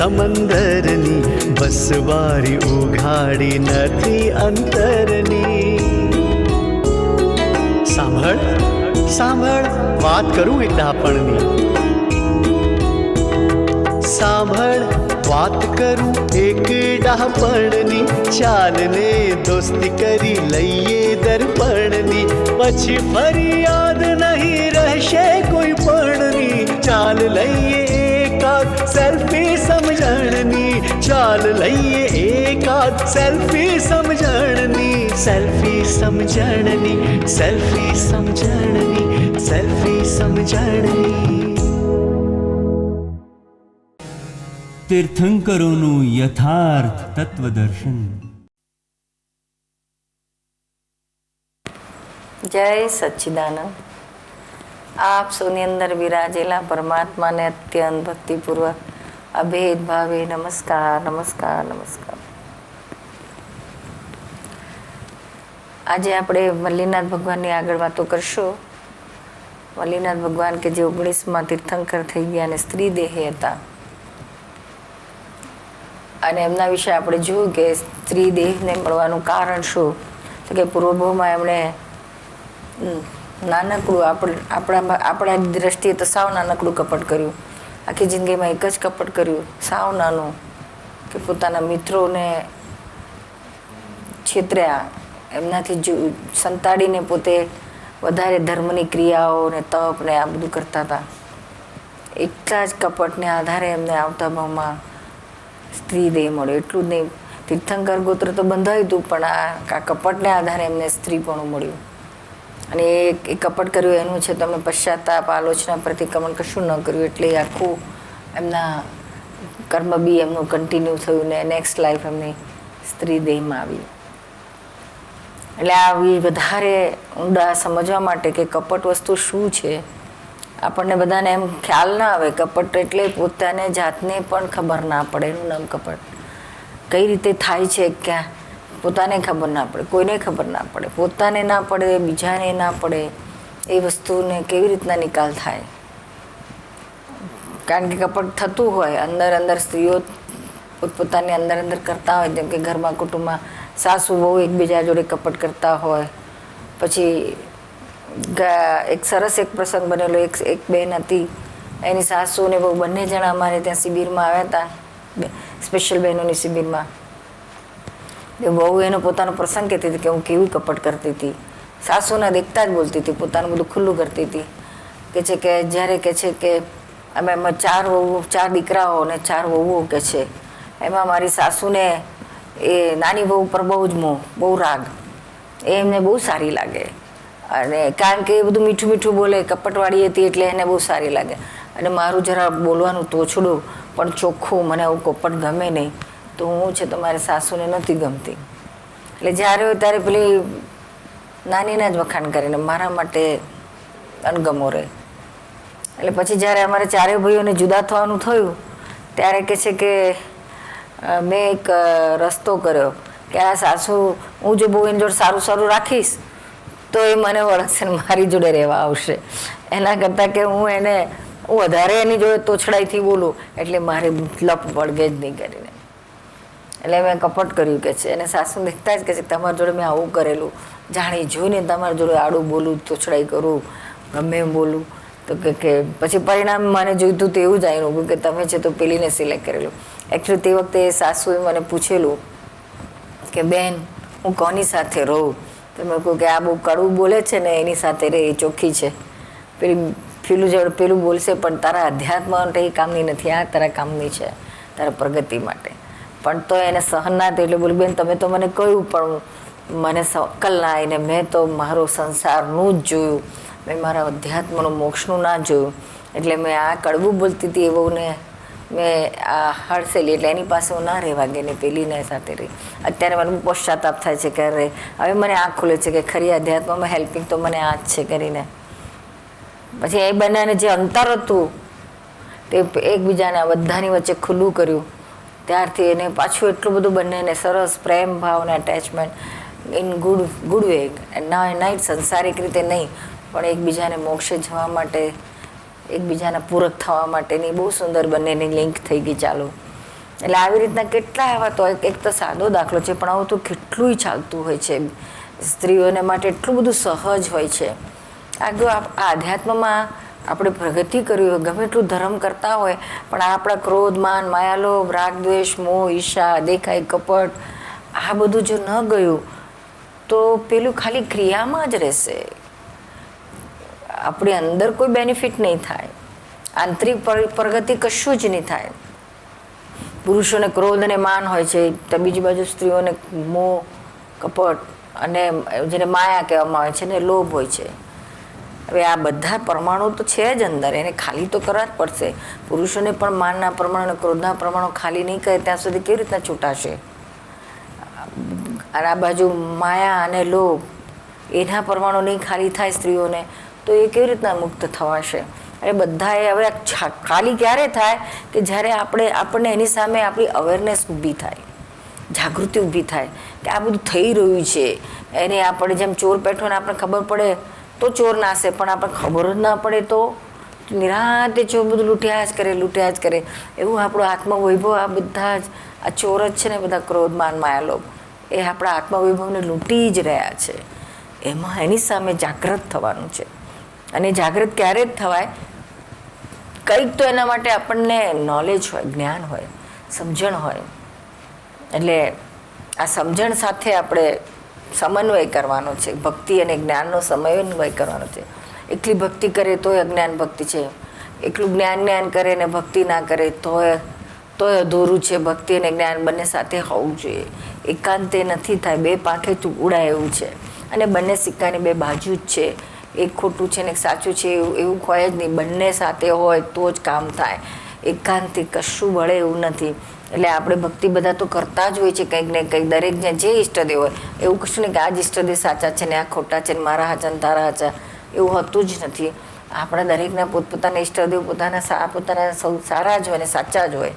સમંદરની બસવારી ઉઘાડી નથી અંતરની સાંભળ સાંભળ વાત કરું એક ડાપણની સાંભળ વાત કરું એક ડાપણની ચાલને દોસ્તી કરી લઈએ દર્પણની પછી ફરી યાદ નહીં રહેશે કોઈ પણની ચાલ લઈએ એકાદ સેલ્ફી સમજણની ચાલ લઈએ એકાદ સેલ્ફી સમજણની સેલ્ફી સમજણની સેલ્ફી સમજણની સેલ્ફી સમજણની તીર્થંકરોનું યથાર્થ તત્વદર્શન જય સચ્ચિદાનંદ આપ સૌની અંદર વિરાજેલા પરમાત્માને અત્યંત ભક્તિપૂર્વક અભેદ ભાવે નમસ્કાર નમસ્કાર નમસ્કાર. આજે આપણે મલ્લીનાથ ભગવાનની આગળ વાતો કરશું. મલ્લીનાથ ભગવાન કે જે ઓગણીસમાં તીર્થંકર થઈ ગયા અને સ્ત્રી દેહે હતા. અને એમના વિશે આપણે જોયું કે સ્ત્રી દેહને મળવાનું કારણ શું? તો કે પૂર્વભૂમાં એમણે નાનકડું આપણે, આપણા દ્રષ્ટિએ તો સાવ નાનકડું કપટ કર્યું. આખી જિંદગીમાં એક જ કપટ કર્યું, સાવ નાનું, કે પોતાના મિત્રોને છેતર્યા. એમનાથી સંતાડીને પોતે વધારે ધર્મની ક્રિયાઓ ને તપ ને આ બધું કરતા હતા. એટલા જ કપટને આધારે એમને આવતા ભાવમાં સ્ત્રી દેહ મળ્યો. એટલું જ નહીં, તીર્થંકર ગોત્ર તો બંધાયું હતું, પણ આ કપટને આધારે એમને સ્ત્રી પણ મળ્યું. અને એ કપટ કર્યું એનું છે તમે પશ્ચાતાપ, આલોચના પ્રતિક્રમણ કશું ન કર્યું. એટલે આખું એમના કર્મ બી એમનું કન્ટિન્યુ થયું ને નેક્સ્ટ લાઈફ એમની સ્ત્રી દેહમાં આવી. એટલે આવી વધારે ઊંડા સમજવા માટે કે કપટ વસ્તુ શું છે, આપણને બધાને એમ ખ્યાલ ના આવે. કપટ એટલે પોતાને જાતને પણ ખબર ના પડે. એનું નામ કપટ. કઈ રીતે થાય છે, ક્યાં પોતાને ખબર ના પડે, કોઈને ખબર ના પડે, પોતાને ના પડે, બીજાને ના પડે, એ વસ્તુને કેવી રીતના નિકાલ થાય? કારણ કે કપટ થતું હોય, અંદર અંદર સ્ત્રીઓ પોતપોતાની અંદર અંદર કરતા હોય, જેમ કે ઘરમાં, કુટુંબમાં સાસુ બહુ એકબીજા જોડે કપટ કરતા હોય, પછી એક સરસ એક પ્રસંગ બનેલો, એક એક બહેન હતી, એની સાસુ ને બહુ બંને જણા અમારે ત્યાં શિબિરમાં આવ્યા હતા સ્પેશિયલ બહેનોની શિબિરમાં. એ બહુ એનો પોતાનો પ્રસંગ કહેતી હતી કે હું કેવી કપટ કરતી હતી. સાસુના દેખતા જ બોલતી હતી, પોતાનું બધું ખુલ્લું કરતી હતી. કે છે કે જ્યારે કે છે કે અમે એમાં ચાર વહુ ચાર દીકરાઓ અને ચાર વહુઓ કે છે. એમાં મારી સાસુને એ નાની વહુ પર બહુ જ મોહ બહુ રાગ. એ એમને બહુ સારી લાગે. અને કારણ કે એ બધું મીઠું મીઠું બોલે, કપટવાળી હતી એટલે એને બહુ સારી લાગે. અને મારું જરા બોલવાનું તોછડું, પણ ચોખ્ખું, મને આવું કપટ ગમે નહીં. તો હું છે તો મારી સાસુને નથી ગમતી. એટલે જ્યારે હોય ત્યારે પેલી નાનીના જ વખાણ કરીને મારા માટે અણગમો રહે. એટલે પછી જ્યારે અમારે ચારેય ભાઈઓને જુદા થવાનું થયું, ત્યારે કે છે કે મેં એક રસ્તો કર્યો કે આ સાસુ, હું જો બહુ એની જોડે સારું સારું રાખીશ, તો એ મને ને મારી જોડે રહેવા આવશે. એના કરતાં કે હું એને, હું વધારે એની જોડે તોછડાઈથી બોલું, એટલે મારે લપ વળગે જ નહીં કરીને. એટલે મેં કપટ કર્યું કે છે. એને સાસુ દેખતા જ કે છે તમારી જોડે મેં આવું કરેલું. જાણી જોઈને તમારી જોડે આડું બોલું, તોછડાઈ કરું, ગમે એમ બોલું. તો કે કે પછી પરિણામ મને જોઈતું તો એવું જ આવ્યું કે તમે છે તો પેલીને સિલેક્ટ કરેલું. એકચ્યુઅલી તે વખતે સાસુએ મને પૂછેલું કે, બેન, હું કોની સાથે રહું? તો મેં કહું કે, આ બહુ કડવું બોલે છે ને, એની સાથે રે, એ ચોખ્ખી છે. પેલી, પેલું જોડે પેલું બોલશે, પણ તારા અધ્યાત્મ એ કામની નથી. આ તારા કામની છે, તારા પ્રગતિ માટે. પણ તો એને સહન ના થયું એટલે બોલી, બેન, તમે તો મને કહ્યું, પણ મને સકલ ના આવીને મેં તો મારો સંસારનું જ જોયું. મેં મારા અધ્યાત્મનું મોક્ષનું ના જોયું. એટલે મેં આ કડવું બોલતી હતી બહુને મેં આ હડસેલી એટલે એની પાસે હું ના રહેવા ગઈ, ને પેલીને સાથે રહી. અત્યારે મને પશ્ચાતાપ થાય છે કે અરે, હવે મને આ ખુલે છે કે ખરી અધ્યાત્મમાં હેલ્પિંગ તો મને આ જ છે કરીને. પછી એ બંનેને જે અંતર હતું, તે એકબીજાને બધાની વચ્ચે ખુલ્લું કર્યું. ત્યારથી એને પાછું એટલું બધું બંનેને સરસ પ્રેમ ભાવ અને attachment in good good way night સંસારિક રીતે નહીં, પણ એકબીજાને મોક્ષે જવા માટે, એકબીજાના પૂરક થવા માટેની બહુ સુંદર બંનેની લિંક થઈ ગઈ ચાલુ. એટલે આવી રીતના કેટલા એવા તો એક તો સાદો દાખલો છે, પણ આવું તો કેટલુંય ચાલતું હોય છે. સ્ત્રીઓને માટે એટલું બધું સહજ હોય છે. આગળ આધ્યાત્મમાં આપણે પ્રગતિ કરવી હોય, ગમે એટલું ધર્મ કરતા હોય, પણ આપણા ક્રોધ, માન માયાલોભ રાગ, દ્વેષ, મોહ, ઈર્ષા, દેખાય, કપટ, આ બધું જો ન ગયું, તો પેલું ખાલી ક્રિયામાં જ રહેશે. આપણી અંદર કોઈ બેનિફિટ નહીં થાય. આંતરિક પ્રગતિ કશું જ નહીં થાય. પુરુષોને ક્રોધ અને માન હોય છે, તો બીજી બાજુ સ્ત્રીઓને મોહ, કપટ અને જેને માયા કહેવામાં આવે છે ને લોભ હોય છે. હવે આ બધા પરમાણુ તો છે જ અંદર, એને ખાલી તો કરવા જ પડશે. પુરુષોને પણ માનના પ્રમાણ અને ક્રોધના પ્રમાણો ખાલી નહીં કરે ત્યાં સુધી કેવી રીતના છૂટાશે? અને આ બાજુ માયા અને લોભ, એના પરમાણુ નહીં ખાલી થાય સ્ત્રીઓને, તો એ કેવી રીતના મુક્ત થવાશે? અને બધાએ હવે ખાલી ક્યારે થાય કે જ્યારે આપણે, આપણને એની સામે આપણી અવેરનેસ ઊભી થાય, જાગૃતિ ઊભી થાય કે આ બધું થઈ રહ્યું છે. એને આપણે જેમ ચોર બેઠો ને આપણને ખબર પડે તો ચોર નાશે પણ આપણને ખબર જ ના પડે તો. નિરાતે ચોર બધું લૂંટ્યા જ કરે, લૂંટ્યા જ કરે. એવું આપણો આત્મવૈભવ આ બધા જ, આ ચોર જ છે ને બધા ક્રોધ માન માયા લોભ એ આપણા આત્મવૈભવને લૂંટી જ રહ્યા છે. એમાં એની સામે જાગૃત થવાનું છે. અને જાગૃત ક્યારે જ થવાય? કંઈક તો એના માટે આપણને નોલેજ હોય, જ્ઞાન હોય, સમજણ હોય. એટલે આ સમજણ સાથે આપણે સમન્વય કરવાનો છે. ભક્તિ અને જ્ઞાનનો સમન્વય કરવાનો છે. એટલી ભક્તિ કરે તોય અજ્ઞાન ભક્તિ છે. એટલું જ્ઞાન જ્ઞાન કરે ને ભક્તિ ના કરે તોય તોય અધૂરું છે. ભક્તિ અને જ્ઞાન બંને સાથે હોવું જોઈએ. એકાંતે નથી થાય. બે પાંખે ઉડાય એવું છે. અને બંને સિક્કાની બે બાજુ જ છે. એક ખોટું છે ને એક સાચું છે એવું એવું હોય જ નહીં. બંને સાથે હોય તો જ કામ થાય. એકાંતથી કશું વળે એવું નથી. એટલે આપણે ભક્તિ બધા તો કરતા જ હોય છે કંઈક ને કંઈક, દરેકને જે ઈષ્ટદેવ હોય. એવું કશું નહીં કે આ જ ઈષ્ટદેવ સાચા છે ને આ ખોટા છે ને મારા હાચા ને તારા હાચા. એવું હોતું જ નથી. આપણા દરેકના પોતપોતાના ઈષ્ટદેવ પોતાના પોતાના સૌ સારા જ હોય ને સાચા જ હોય.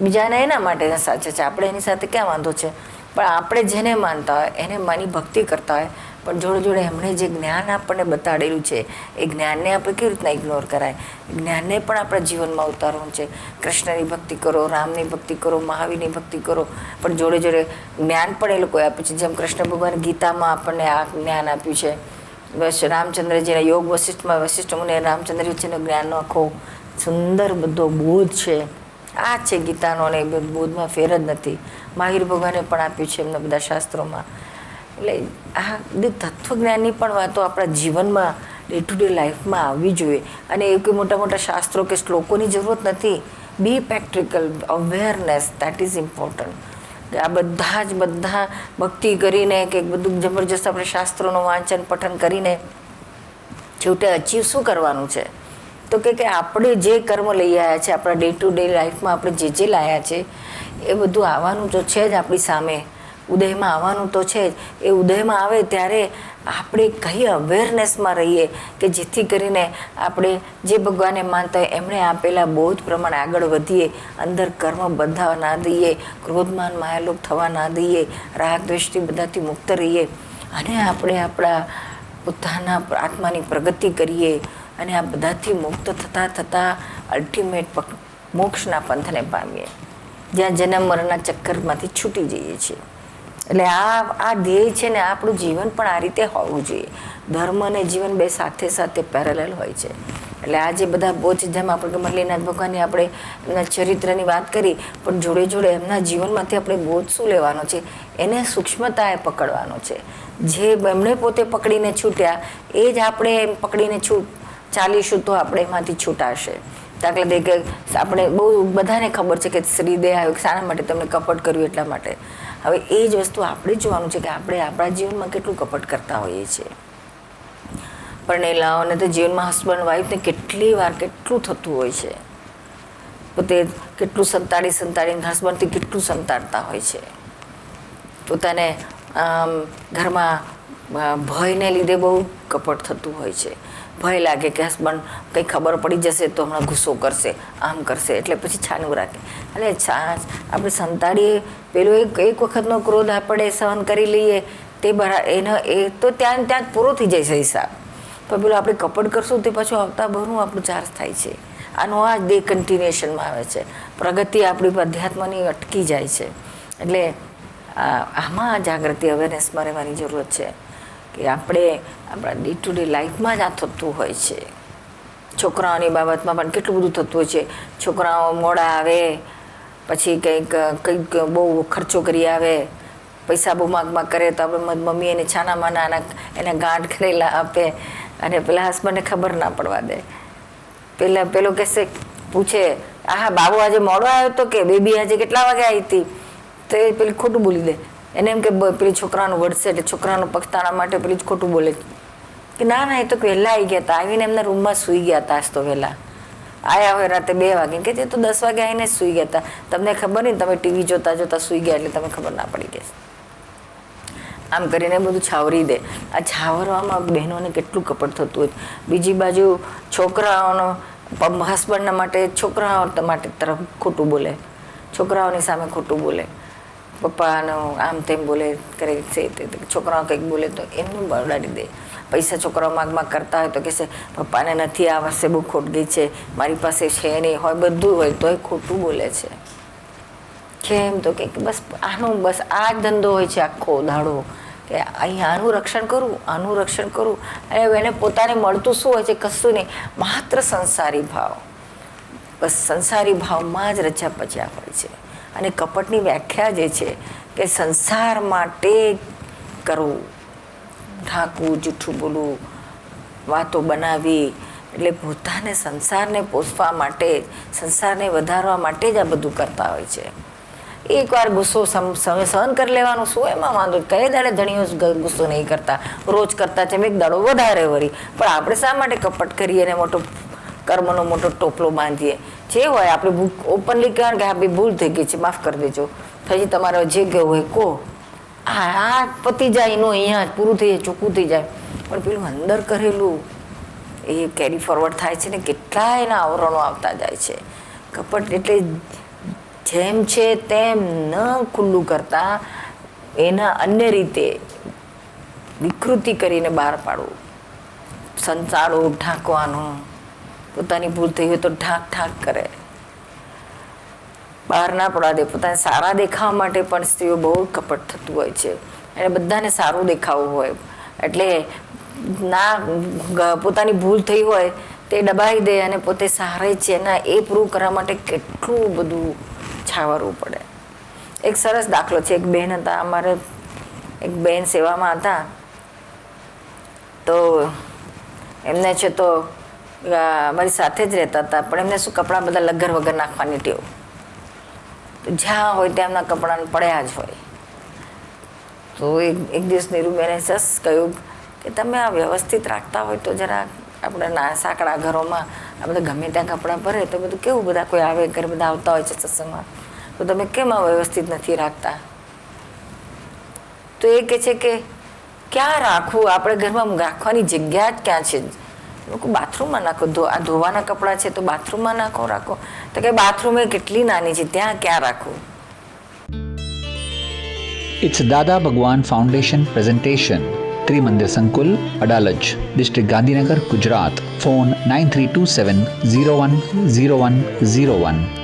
બીજાને એના માટે સાચા છે. આપણે એની સાથે ક્યાં વાંધો છે? પણ આપણે જેને માનતા હોય, એને માની ભક્તિ કરતા હોય પણ જોડે જોડે એમણે જે જ્ઞાન આપણને બતાડેલું છે, એ જ્ઞાનને આપણે કેવી રીતના ઇગ્નોર કરાય? જ્ઞાનને પણ આપણા જીવનમાં ઉતારવું છે. કૃષ્ણની ભક્તિ કરો, રામની ભક્તિ કરો, મહાવીરની ભક્તિ કરો, પણ જોડે જોડે જ્ઞાન પણ એ લોકોએ આપ્યું છે. જેમ કૃષ્ણ ભગવાન ગીતામાં આપણને આ જ્ઞાન આપ્યું છે. બસ રામચંદ્રજીના યોગ વશિષ્ઠમાં વશિષ્ઠ મુનિ રામચંદ્ર વચ્ચેનો જ્ઞાનનો આખો સુંદર બધો બોધ છે. આ છે ગીતાનો અને બોધમાં ફેર જ નથી. મહાવીર ભગવાને પણ આપ્યું છે એમના બધા શાસ્ત્રોમાં. એટલે આ બધી તત્વજ્ઞાનની પણ વાતો આપણા જીવનમાં ડે ટુ ડે લાઈફમાં આવવી જોઈએ. અને એ કોઈ મોટા મોટા શાસ્ત્રો કે શ્લોકોની જરૂરત નથી. Be practical awareness that is important આ બધા જ બધા ભક્તિ કરીને કે બધું જબરજસ્ત આપણે શાસ્ત્રોનું વાંચન, પઠન કરીને છેવટે અચીવ શું કરવાનું છે? તો કે કે આપણે જે કર્મ લઈ આવ્યા છે, આપણા ડે ટુ ડે લાઈફમાં આપણે જે જે લાવ્યા છે, એ બધું આવવાનું તો છે જ આપણી સામે. ઉદયમાં આવવાનું તો છે જ. એ ઉદયમાં આવે ત્યારે આપણે કઈ અવેરનેસમાં રહીએ કે જેથી કરીને આપણે જે ભગવાને માનતા હોય એમણે આપેલા બોધ પ્રમાણે આગળ વધીએ, અંદર કર્મ બંધાવા ના દઈએ, ક્રોધમાન માયાલોપ થવા ના દઈએ, રાગ દ્વેષથી બધાથી મુક્ત રહીએ અને આપણે આપણા પોતાના આત્માની પ્રગતિ કરીએ અને આ બધાથી મુક્ત થતાં થતાં અલ્ટિમેટ મોક્ષના પંથને પામીએ. જ્યાં જન્મ મરણના ચક્કરમાંથી છૂટી જઈએ છીએ. એટલે આ આ ધ્યેય છે ને આપણું જીવન પણ આ રીતે હોવું જોઈએ. ધર્મ અને જીવન બે સાથે સાથે પેરેલલ હોય છે. એટલે આ જે બધા બોધ જેમ આપણે મલ્લીનાથ ભગવાનની આપણે એમના ચરિત્રની વાત કરી, પણ જોડે જોડે એમના જીવનમાંથી આપણે બોધ શું લેવાનો છે? એને સૂક્ષ્મતાએ પકડવાનો છે. જે એમણે પોતે પકડીને છૂટ્યા, એ જ આપણે એમ પકડીને છૂટ ચાલીશું તો આપણે એમાંથી છૂટાશે. દાખલા તરીકે આપણે બહુ બધાને ખબર છે કે શ્રીદેહ આવ્યો શાના માટે તમને કપટ કર્યું એટલા માટે. હવે એ જ વસ્તુ આપણે જોવાનું છે કે આપણે આપણા જીવનમાં કેટલું કપટ કરતા હોઈએ છીએ. પરણેલાઓને તો જીવનમાં હસબન્ડ વાઈફને કેટલી વાર કેટલું થતું હોય છે. પોતે કેટલું સંતાડી સંતાડીને હસબન્ડથી કેટલું સંતાડતા હોય છે. પોતાને ઘરમાં ભયને લીધે બહુ કપટ થતું હોય છે. ભય લાગે કે હસબન્ડ કંઈ ખબર પડી જશે તો હમણાં ગુસ્સો કરશે, આમ કરશે, એટલે પછી છાનું રાખે. છા, આપણે સંતાડીએ, પેલો એક એક વખતનો ક્રોધ આપણે સહન કરી લઈએ, તે બરા એનો એ તો ત્યાં ત્યાં જ પૂરો થઈ જાય છે હિસાબ. પણ પેલું આપણે કપડ કરશું તે પાછું આવતા ભરનું આપણું ચાર્જ થાય છે. આનો આ ડે કન્ટિન્યુએશનમાં આવે છે. પ્રગતિ આપણી અધ્યાત્મની અટકી જાય છે. એટલે આમાં જાગૃતિ અવેરનેસમાં રહેવાની જરૂરત છે. કે આપણે આપણા ડે ટુ ડે લાઈફમાં જ આ થતું હોય છે. છોકરાઓની બાબતમાં પણ કેટલું બધું થતું હોય છે. છોકરાઓ મોડા આવે પછી કંઈક કંઈક બહુ ખર્ચો કરી આવે, પૈસા બહુ માગ માગ કરે તો આપણે મમ્મી એને છાના માના એને ગાંઠ કરેલા આપે અને પેલા હસબન્ડને ખબર ના પડવા દે. પેલા, પેલો કહેશે, પૂછે, આહા, બાબુ આજે મોડો આવ્યો તો કે? બેબી આજે કેટલા વાગે આવી હતી? તો એ પેલી ખોટું બોલી દે. એને એમ કે પેલી છોકરાનું વળશે એટલે છોકરાનું પક્ષતાણા માટે પેલી ખોટું બોલે કે ના ના, એ તો વહેલા આવી ગયા હતા આવીને એમના રૂમમાં સૂઈ ગયા હતા આજ તો વહેલા. આયા હોય રાતે બે વાગે. કે તે તો દસ વાગે આવીને સૂઈ ગયા હતા તમને ખબર નહીં તમે ટીવી જોતા જોતા સૂઈ ગયા એટલે તમે ખબર ના પડી ગઈ આમ કરીને બધું છાવરી દે. આ છાવરવામાં બહેનોને કેટલું કપટ થતું હોય. બીજી બાજુ છોકરાઓનો હસબન્ડના માટે છોકરાઓ માટે તરફ ખોટું બોલે. છોકરાઓની સામે ખોટું બોલે. પપ્પાનો આમ તેમ બોલે, કરે છે. છોકરાઓ કંઈક બોલે તો એમનું બરડાડી દે. પૈસા છોકરાઓ માગ માગ કરતા હોય તો કહેશે પપ્પાને નથી આ વર્ષે બહુ ખોટ ગઈ છે, મારી પાસે છે નહીં. હોય બધું હોય, તોય ખોટું બોલે છે. કેમ તો કે બસ આનું બસ આ જ ધંધો હોય છે આખો દાડો. કે અહીં આનું રક્ષણ કરું, આનું રક્ષણ કરું. અને એને પોતાને મળતું શું હોય છે, કશું નહીં. માત્ર સંસારી ભાવ. બસ સંસારી ભાવમાં જ રચ્યા પચ્યા હોય છે. અને કપટની વ્યાખ્યા જે છે કે સંસાર માટે કરવું. ઢાંકવું જૂઠું બોલવું વાતો બનાવી. એટલે પોતાને સંસારને પોષવા માટે, સંસારને વધારવા માટે જ આ બધું કરતા હોય છે. એકવાર ગુસ્સો સહન કરી લેવાનું શું એમાં વાંધો કઈ દાડે ધણીઓ ગુસ્સો નહીં કરતા. રોજ કરતા છે એક દાડો વધારે વળી. પણ આપણે શા માટે કપટ કરીએ અને મોટો કર્મનો મોટો ટોપલો બાંધીએ? જે હોય, આપણે ઓપનલી કહેવાનું કે હા ભૂલ થઈ ગઈ છે, માફ કરી દેજો. પછી તમારો જે ગયો હોય, કહો. આ પતી જાય, એનું અહીંયા પૂરું થઈ જાય, ચોખ્ખું થઈ જાય. પણ પેલું અંદર કરેલું, એ કેરી ફોરવર્ડ થાય છે ને, કેટલા એના આવરણો આવતા જાય છે. કપટ એટલે જેમ છે તેમ ન ખુલ્લું કરતા એના અન્ય રીતે વિકૃતિ કરીને બહાર પાડવું. સંચાળો ઢાંકવાનું, પોતાની ભૂલ થઈ હોય તો ઢાંક ઢાંક કરે. બહાર ના પડવા દે, પોતાને સારા દેખાવા માટે પણ સ્ત્રીઓ બહુ કપટ થતું હોય છે. અને બધાને સારું દેખાવું હોય. એટલે ના પોતાની ભૂલ થઈ હોય તે દબાઈ દે અને પોતે સારે છે ના એ પ્રૂવ કરવા માટે કેટલું બધું છાવરવું પડે. એક સરસ દાખલો છે, એક બહેન હતા, અમારે એક બેન સેવામાં હતા. તો એમને છે તો અમારી મારી સાથે જ રહેતા હતા, પણ એમને શું કપડાં બધા લગર વગર નાખવાની ટેવ. જ્યાં હોય ત્યાં એમના કપડાં પડ્યા જ હોય. તો એક એક દિવસ નીરુબેને સસ કહ્યું કે તમે આ વ્યવસ્થિત રાખતા હોય તો જરા આપણે ના સાંકડા ઘરોમાં આ બધા ગમે ત્યાં કપડાં ભરે તો બધું કેવું બધા કોઈ આવે ઘરે બધા આવતા હોય છે સત્સંગમાં? તો તમે કેમ આ વ્યવસ્થિત નથી રાખતા? તો એ કહે છે કે, ક્યાં રાખવું? આપણે ઘરમાં રાખવાની જગ્યા જ ક્યાં છે? લોકો બાથરૂમમાં નાખો આ ધોવાના કપડાં છે તો બાથરૂમમાં નાખો રાખો તો કે બાથરૂમ એ કેટલી નાની છે ત્યાં ક્યાં રાખવું It's Dada Bhagwan Foundation presentation. Trimandir Sankul, Adalaj, District Gandhinagar, Gujarat. Phone 9327 010101.